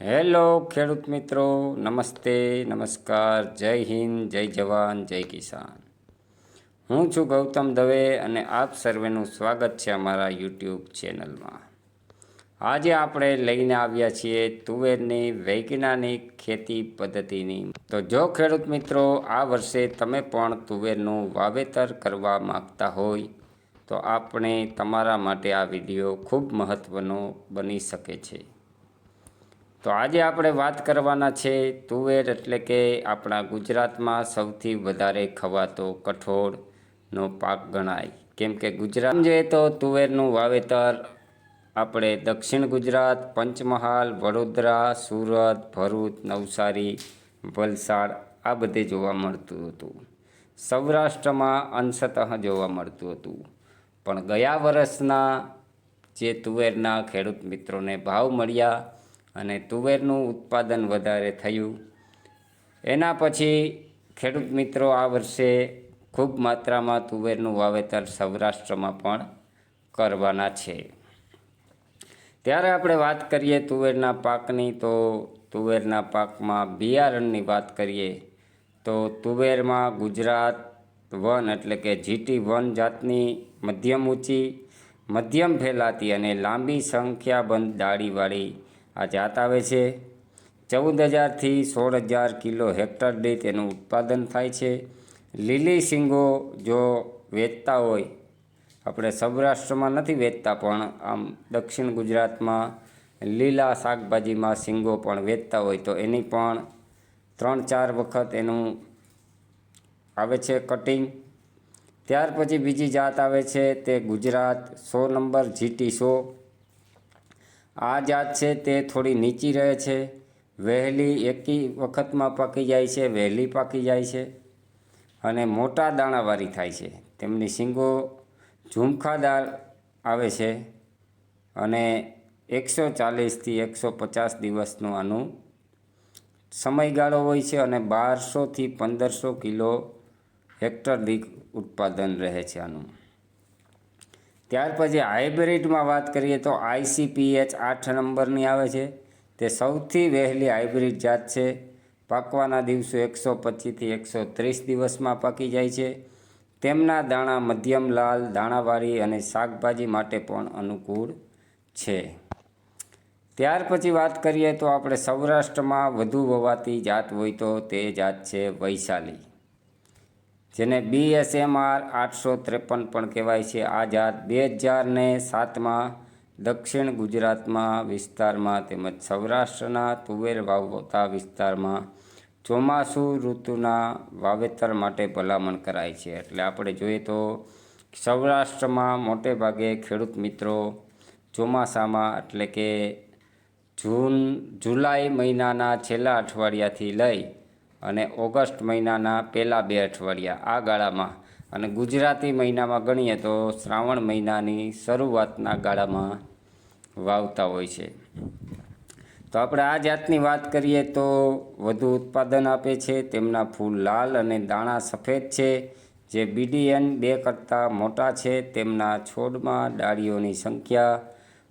Hello ખેડૂત મિત્રો, નમસ્તે, નમસ્કાર, જય હિન્દ, જય જવાન, જય કિસાન. હું છું ગૌતમ દવે અને આપ સર્વેનું સ્વાગત છે અમારા યુટ્યુબ ચેનલમાં. આજે આપણે લઈને આવ્યા છીએ તુવેરની વૈજ્ઞાનિક ખેતી પદ્ધતિની. તો જો ખેડૂત મિત્રો, આ વર્ષે તમે પણ તુવેરનું વાવેતર કરવા માગતા હોય, તો આપણે તમારા માટે આ વીડિયો ખૂબ મહત્ત્વનો બની શકે છે. તો આજે આપણે વાત કરવાના છે તુવેર એટલે કે આપણા ગુજરાતમાં સૌથી વધારે ખવાતો કઠોળનો પાક ગણાય. કેમ કે ગુજરાત જોઈએ તો તુવેરનું વાવેતર આપણે દક્ષિણ ગુજરાત, પંચમહાલ, વડોદરા, સુરત, ભરૂચ, નવસારી, વલસાડ આ બધે જોવા મળતું હતું. સૌરાષ્ટ્રમાં અંશતઃ જોવા મળતું હતું. પણ ગયા વર્ષના જે તુવેરના ખેડૂત મિત્રોને ભાવ મળ્યા અને તુવેરનું ઉત્પાદન વધારે થયું. એના પછી ખેડૂત મિત્રો આ વર્ષે ખૂબ માત્રામાં તુવેરનું વાવેતર સૌરાષ્ટ્રમાં પણ કરવાના છે. ત્યારે આપણે વાત કરીએ તુવેરના પાકની, તો તુવેરના પાકમાં બિયારણની વાત કરીએ, તો તુવેરમાં ગુજરાત વન એટલે કે જીટી વન જાતની મધ્યમ ઊંચી, મધ્યમ ફેલાતી અને લાંબી સંખ્યાબંધ ડાળીવાળી આ જાત આવે છે. ચૌદ હજારથી સોળ હજાર કિલો હેક્ટર દીઠ એનું ઉત્પાદન થાય છે. લીલી શીંગો જો વેચતા હોય, આપણે સૌરાષ્ટ્રમાં નથી વેચતા, પણ આમ દક્ષિણ ગુજરાતમાં લીલા શાકભાજીમાં શીંગો પણ વેચતા હોય, તો એની પણ ત્રણ ચાર વખત એનું આવે છે કટિંગ. ત્યાર પછી બીજી જાત આવે છે, તે ગુજરાત સો નંબર જીટી સો. આ જાત છે તે થોડી નીચી રહે છે. વહેલી એકી વખતમાં પાકી જાય છે, વહેલી પાકી જાય છે અને મોટા દાણાવાળી થાય છે. તેમની શીંગો ઝુમખાદાર આવે છે અને એકસો ચાલીસથી એકસો પચાસ દિવસનું આનું સમયગાળો હોય છે અને બારસોથી પંદરસો કિલો હેક્ટર દીઠ ઉત્પાદન રહે છે આનું. ત્યાર પછી હાઇબ્રિડમાં વાત કરીએ તો આઈસીપીએચ આઠ નંબરની આવે છે. તે સૌથી વહેલી હાઇબ્રિડ જાત છે. પાકવાના દિવસો એકસો પચીસથી એકસો ત્રીસ દિવસમાં પાકી જાય છે. તેમના દાણા મધ્યમ લાલ, દાણાવાળી અને શાકભાજી માટે પણ અનુકૂળ છે. ત્યાર પછી વાત કરીએ તો આપણે સૌરાષ્ટ્રમાં વધુ વવાતી જાત હોય તો તે જાત છે વૈશાલી. જેને બીએસએમઆર આઠસો ત્રેપન પણ કહેવાય છે. આ જાત બે હજાર ને સાતમાં દક્ષિણ ગુજરાતમાં વિસ્તારમાં તેમજ સૌરાષ્ટ્રના તુવેર વાવતા વિસ્તારમાં ચોમાસુ ઋતુના વાવેતર માટે ભલામણ કરાય છે. એટલે આપણે જોઈએ તો સૌરાષ્ટ્રમાં મોટે ભાગે ખેડૂત મિત્રો ચોમાસામાં એટલે કે જૂન, જુલાઈ મહિનાના છેલ્લા અઠવાડિયાથી લઈ અને ઓગસ્ટ મહિનાના પહેલાં બે અઠવાડિયા આ ગાળામાં અને ગુજરાતી મહિનામાં ગણીએ તો શ્રાવણ મહિનાની શરૂઆતના ગાળામાં વાવતા હોય છે. તો આપણે આ જાતની વાત કરીએ તો વધુ ઉત્પાદન આપે છે, તેમના ફૂલ લાલ અને દાણા સફેદ છે, જે બીડીએન બે કરતાં મોટા છે, તેમના છોડમાં ડાળીઓની સંખ્યા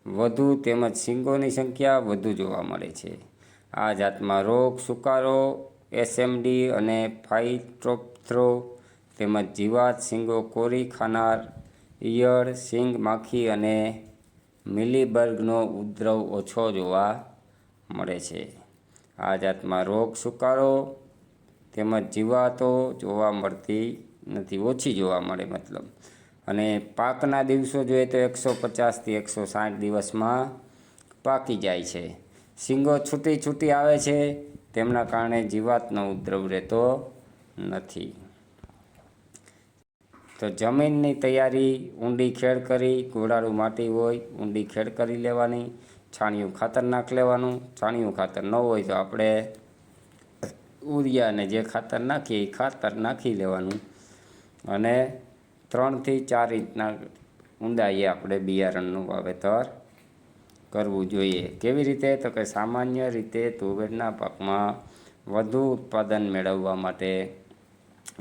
વધુ તેમજ શીંગોની સંખ્યા વધુ જોવા મળે છે. આ જાતમાં રોગ, સુકારો એસએમડી અને ફાઇટ્રોપ્થ્રો તેમજ જીવાત સિંગો કોરી ખાનાર, ઈયળ સિંગ માખી અને મિલીબર્ગનો ઉપદ્રવ ઓછો જોવા મળે છે. આ જાતમાં રોગ સુકારો તેમજ જીવાતો જોવા મળતી નથી, ઓછી જોવા મળે મતલબ. અને પાકના દિવસો જોઈએ તો એકસો પચાસથી એકસો સાઠ દિવસમાં પાકી જાય છે. સિંગો છૂટી છૂટી આવે છે તેમના કારણે જીવાતનો ઉપદ્રવ રહેતો નથી. તો જમીનની તૈયારી, ઊંડી ખેડ કરી, ગોળાળું માટી હોય, ઊંડી ખેડ કરી લેવાની, છાણિયું ખાતર નાખ લેવાનું. છાણિયું ખાતર ન હોય તો આપણે ઉરિયાને જે ખાતર નાખીએ એ ખાતર નાખી લેવાનું. અને ત્રણથી ચાર ઇંચના ઊંડાઈએ આપણે બિયારણનું વાવેતર કરવું જોઈએ. કેવી રીતે? તો કે સામાન્ય રીતે તુવેરના પાકમાં વધુ ઉત્પાદન મેળવવા માટે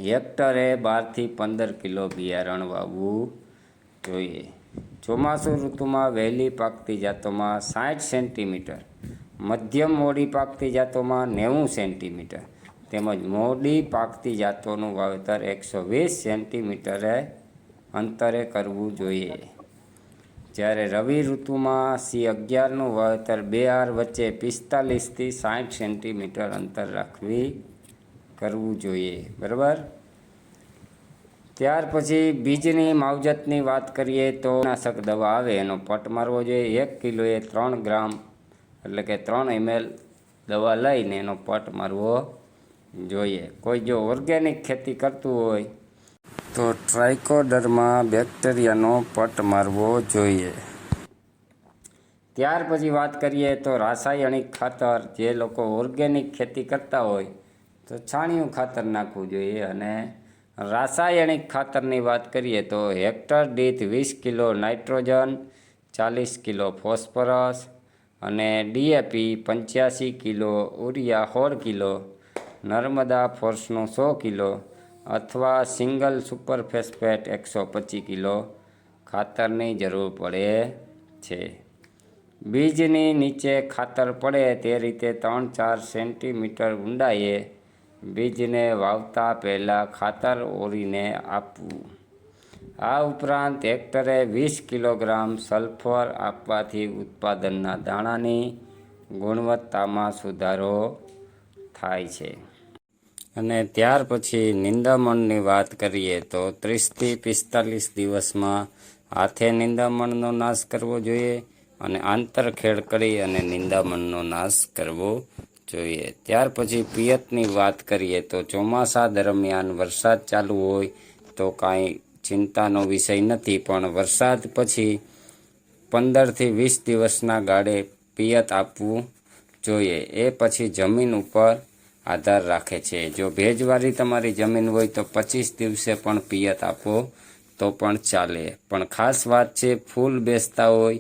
હેક્ટરે બારથી પંદર કિલો બિયારણ વાવવું જોઈએ. ચોમાસુ ઋતુમાં વહેલી પાકતી જાતોમાં સાઠ સેન્ટીમીટર, મધ્યમ મોડી પાકતી જાતોમાં નેવું સેન્ટીમીટર તેમજ મોડી પાકતી જાતોનું વાવેતર એકસો વીસ સેન્ટીમીટરે અંતરે કરવું જોઈએ. જ્યારે રવિ ઋતુમાં સી અગિયારનું વાવેતર બે આર વચ્ચે પિસ્તાલીસથી સાઠ સેન્ટીમીટર અંતર રાખવી કરવું જોઈએ. બરાબર? ત્યાર પછી બીજની માવજતની વાત કરીએ તો નાશક દવા આવે, એનો પટ મારવો જોઈએ. એક કિલોએ ત્રણ ગ્રામ એટલે કે ત્રણ એમએલ દવા લઈને એનો પટ મારવો જોઈએ. કોઈ જો ઓર્ગેનિક ખેતી કરતું હોય તો ટ્રાઇકોડરમાં બેક્ટેરિયાનો પટ મારવો જોઈએ. ત્યાર પછી વાત કરીએ તો રાસાયણિક ખાતર, જે લોકો ઓર્ગેનિક ખેતી કરતા હોય, તો છાણિયું ખાતર નાખવું જોઈએ અને રાસાયણિક ખાતરની વાત કરીએ તો હેક્ટર દીઠ વીસ કિલો નાઇટ્રોજન, ચાલીસ કિલો ફોસ્ફરસ અને ડીએપી પંચ્યાસી કિલો ઉરિયા સોળ કિલો, નર્મદા ફોર્સનું સો કિલો અથવા સિંગલ સુપર ફેસ્ફેટ એકસો પચીસ કિલો ખાતરની જરૂર પડે છે. બીજની નીચે ખાતર પડે તે રીતે ત્રણ ચાર સેન્ટીમીટર ઊંડાઈએ બીજને વાવતા પહેલાં ખાતર ઓરીને આપવું. આ ઉપરાંત હેક્ટરે વીસ કિલોગ્રામ સલ્ફર આપવાથી ઉત્પાદનના દાણાની ગુણવત્તામાં સુધારો થાય છે. અને ત્યાર પછી નિંદામણની વાત કરીએ તો ત્રીસથી પિસ્તાલીસ દિવસમાં હાથે નિંદામણનો નાશ કરવો જોઈએ અને આંતરખેડ કરી અને નિંદામણનો નાશ કરવો જોઈએ. ત્યાર પછી પિયતની વાત કરીએ તો ચોમાસા દરમિયાન વરસાદ ચાલુ હોય તો કાંઈ ચિંતાનો વિષય નથી, પણ વરસાદ પછી પંદરથી વીસ દિવસના ગાળે પિયત આપવું જોઈએ. એ પછી જમીન ઉપર આધાર રાખે છે. જો ભેજવાળી તમારી જમીન હોય તો પચીસ દિવસે પણ પિયત આપો, તો પણ ચાલે. પણ ખાસ વાત છે, ફૂલ બેસતા હોય,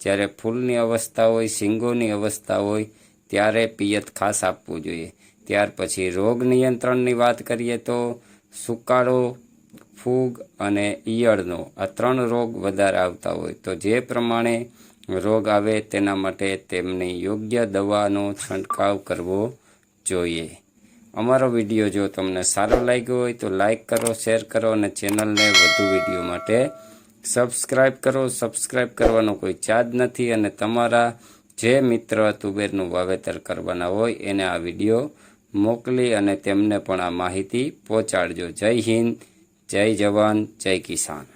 જ્યારે ફૂલની અવસ્થા હોય, શીંગોની અવસ્થા હોય, ત્યારે પિયત ખાસ આપવું જોઈએ. ત્યાર પછી રોગ નિયંત્રણની વાત કરીએ તો સુકાળો, ફૂગ અને ઈયળનો આ ત્રણ રોગ વધારે આવતા હોય. તો જે પ્રમાણે રોગ આવે તેના માટે તેમની યોગ્ય દવાનો છંટકાવ કરવો જોઈએ. અમારો વીડિયો જો તમને સારો લાગ્યો હોય તો લાઇક કરો, શેર કરો અને ચેનલને વધુ વીડિયો માટે સબસ્ક્રાઈબ કરો. સબસ્ક્રાઈબ કરવાનો કોઈ ચાર્જ નથી અને તમારા જે મિત્ર તુબેરનું વાવેતર કરવાના હોય એને આ વીડિયો મોકલી અને તેમને પણ આ માહિતી પહોંચાડજો. જય હિન્દ, જય જવાન, જય કિસાન.